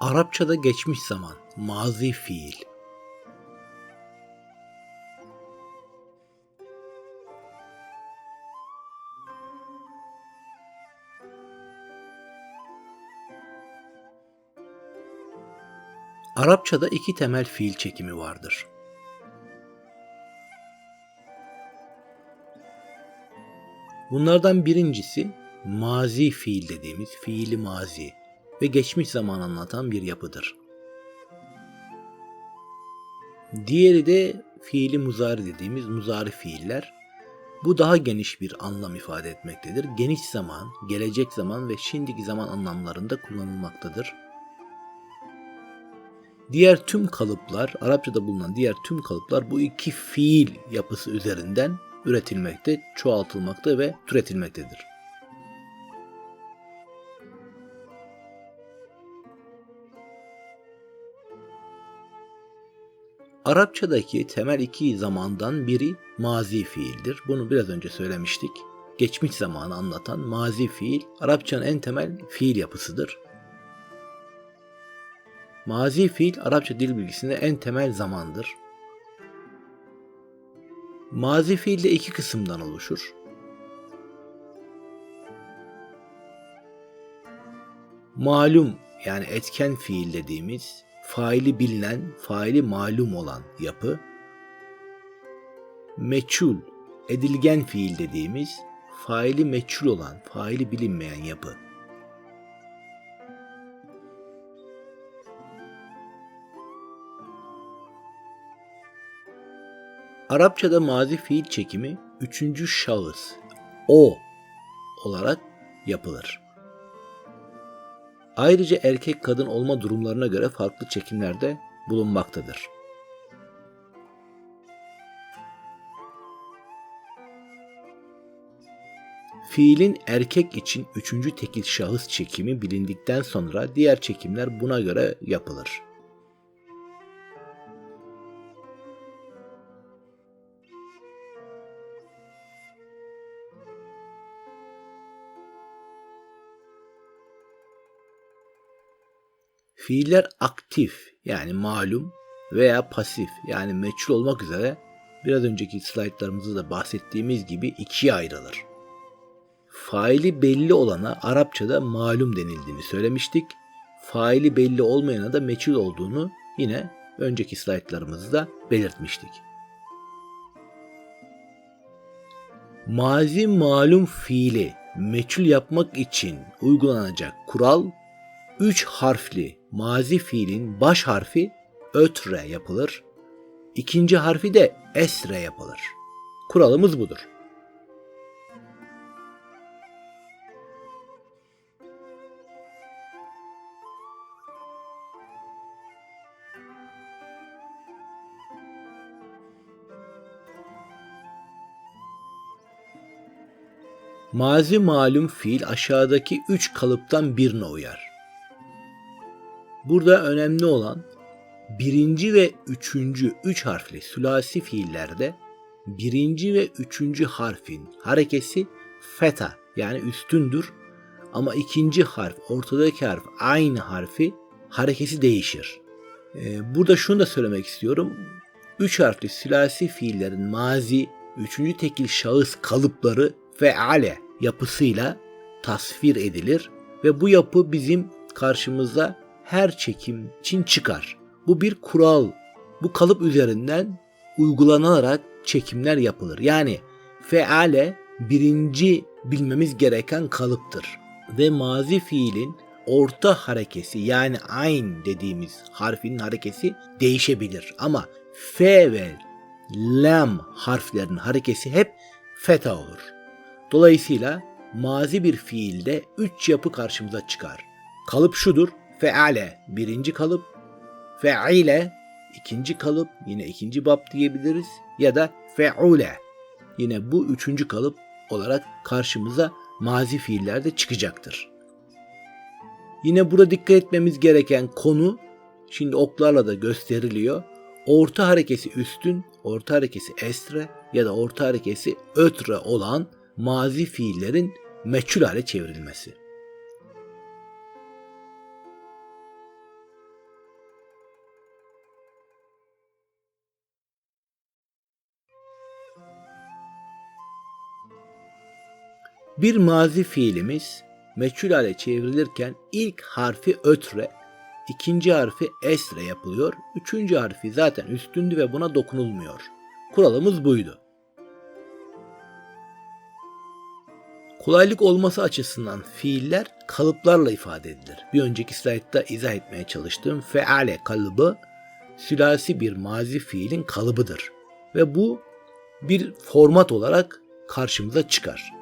Arapçada geçmiş zaman, mazi fiil. Arapçada iki temel fiil çekimi vardır. Bunlardan birincisi mazi fiil dediğimiz fiili mazi ve geçmiş zaman anlatan bir yapıdır. Diğeri de fiili muzari dediğimiz muzari fiiller. Bu daha geniş bir anlam ifade etmektedir. Geniş zaman, gelecek zaman ve şimdiki zaman anlamlarında kullanılmaktadır. Diğer tüm kalıplar, Arapçada bulunan diğer tüm kalıplar bu iki fiil yapısı üzerinden üretilmekte, çoğaltılmakta ve türetilmektedir. Arapçadaki temel iki zamandan biri mazi fiildir. Bunu biraz önce söylemiştik. Geçmiş zamanı anlatan mazi fiil Arapçanın en temel fiil yapısıdır. Mazi fiil Arapça dil bilgisinde en temel zamandır. Mazi fiil de iki kısımdan oluşur. Malum yani etken fiil dediğimiz faili bilinen, faili malum olan yapı. Meçhul, edilgen fiil dediğimiz faili meçhul olan, faili bilinmeyen yapı. Arapçada mazi fiil çekimi üçüncü şahıs, o olarak yapılır. Ayrıca erkek kadın olma durumlarına göre farklı çekimlerde bulunmaktadır. Fiilin erkek için üçüncü tekil şahıs çekimi bilindikten sonra diğer çekimler buna göre yapılır. Fiiller aktif yani malum veya pasif yani meçhul olmak üzere biraz önceki slaytlarımızda da bahsettiğimiz gibi ikiye ayrılır. Faili belli olana Arapçada malum denildiğini söylemiştik. Faili belli olmayana da meçhul olduğunu yine önceki slaytlarımızda belirtmiştik. Mazi malum fiili meçhul yapmak için uygulanacak kural 3 harfli mazi fiilin baş harfi ötre yapılır. İkinci harfi de esre yapılır. Kuralımız budur. Mazi malum fiil aşağıdaki üç kalıptan birine uyar. Burada önemli olan birinci ve üçüncü üç harfli sülasi fiillerde birinci ve üçüncü harfin harekesi feta yani üstündür ama ikinci harf ortadaki harf aynı harfi harekesi değişir. Ee, burada şunu da söylemek istiyorum. Üç harfli sülasi fiillerin mazi, üçüncü tekil şahıs kalıpları feale yapısıyla tasvir edilir ve bu yapı bizim karşımıza her çekim için çıkar. Bu bir kural. Bu kalıp üzerinden uygulanarak çekimler yapılır. Yani feale birinci bilmemiz gereken kalıptır. Ve mazi fiilin orta harekesi yani ayn dediğimiz harfin harekesi değişebilir. Ama f ve lam harflerinin harekesi hep feta olur. Dolayısıyla mazi bir fiilde üç yapı karşımıza çıkar. Kalıp şudur feale birinci kalıp, feile ikinci kalıp yine ikinci bab diyebiliriz ya da feule yine bu üçüncü kalıp olarak karşımıza mazi fiillerde çıkacaktır. Yine burada dikkat etmemiz gereken konu şimdi oklarla da gösteriliyor. Orta harekesi üstün, orta harekesi estre ya da orta harekesi ötre olan mazi fiillerin meçhul hale çevrilmesi. Bir mazi fiilimiz meçhul hale çevrilirken ilk harfi ötre, ikinci harfi esre yapılıyor. Üçüncü harfi zaten üstündü ve buna dokunulmuyor. Kuralımız buydu. Kolaylık olması açısından fiiller kalıplarla ifade edilir. Bir önceki slaytta izah etmeye çalıştığım feale kalıbı sülasi bir mazi fiilin kalıbıdır. Ve bu bir format olarak karşımıza çıkar.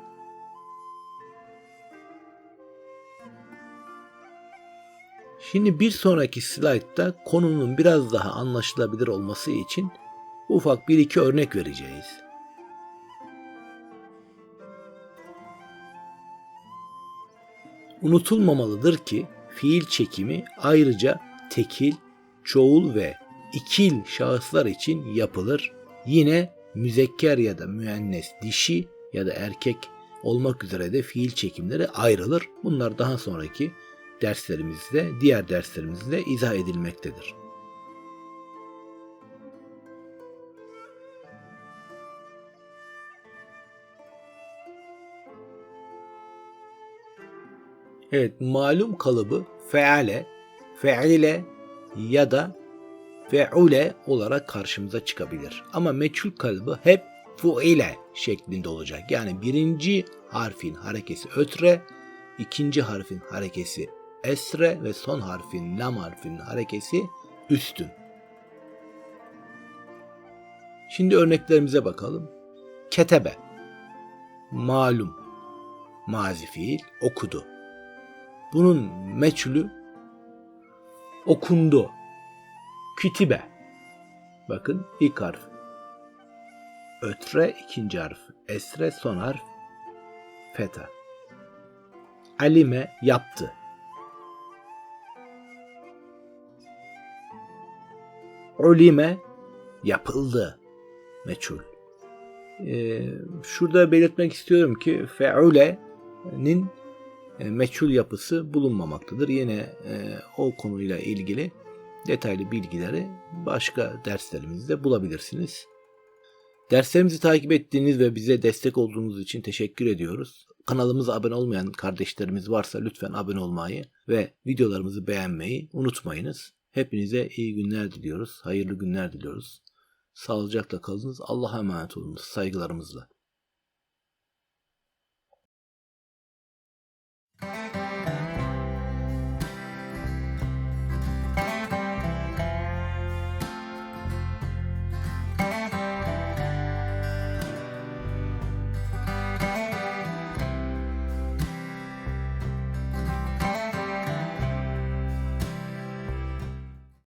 Şimdi bir sonraki slaytta konunun biraz daha anlaşılabilir olması için ufak bir iki örnek vereceğiz. Unutulmamalıdır ki fiil çekimi ayrıca tekil, çoğul ve ikil şahıslar için yapılır. Yine müzekker ya da müennes dişi ya da erkek olmak üzere de fiil çekimleri ayrılır. Bunlar daha sonraki derslerimizde, diğer derslerimizde izah edilmektedir. Evet, malum kalıbı feale, feile ya da feule olarak karşımıza çıkabilir. Ama meçhul kalıbı hep fuile şeklinde olacak. Yani birinci harfin harekesi ötre, ikinci harfin harekesi esre ve son harfin lam harfinin harekesi üstün. Şimdi örneklerimize bakalım. Ketebe malum mazi fiil okudu. Bunun meçhulü okundu. Kütibe. Bakın ilk harf. Ötre ikinci harf. Esre son harf. Feta. Alime yaptı. Ulime yapıldı. Meçhul. Ee, şurada belirtmek istiyorum ki feule'nin e, meçhul yapısı bulunmamaktadır. Yine e, o konuyla ilgili detaylı bilgileri başka derslerimizde bulabilirsiniz. Derslerimizi takip ettiğiniz ve bize destek olduğunuz için teşekkür ediyoruz. Kanalımıza abone olmayan kardeşlerimiz varsa lütfen abone olmayı ve videolarımızı beğenmeyi unutmayınız. Hepinize iyi günler diliyoruz. Hayırlı günler diliyoruz. Sağlıcakla kalınız. Allah'a emanet olunuz. Saygılarımızla.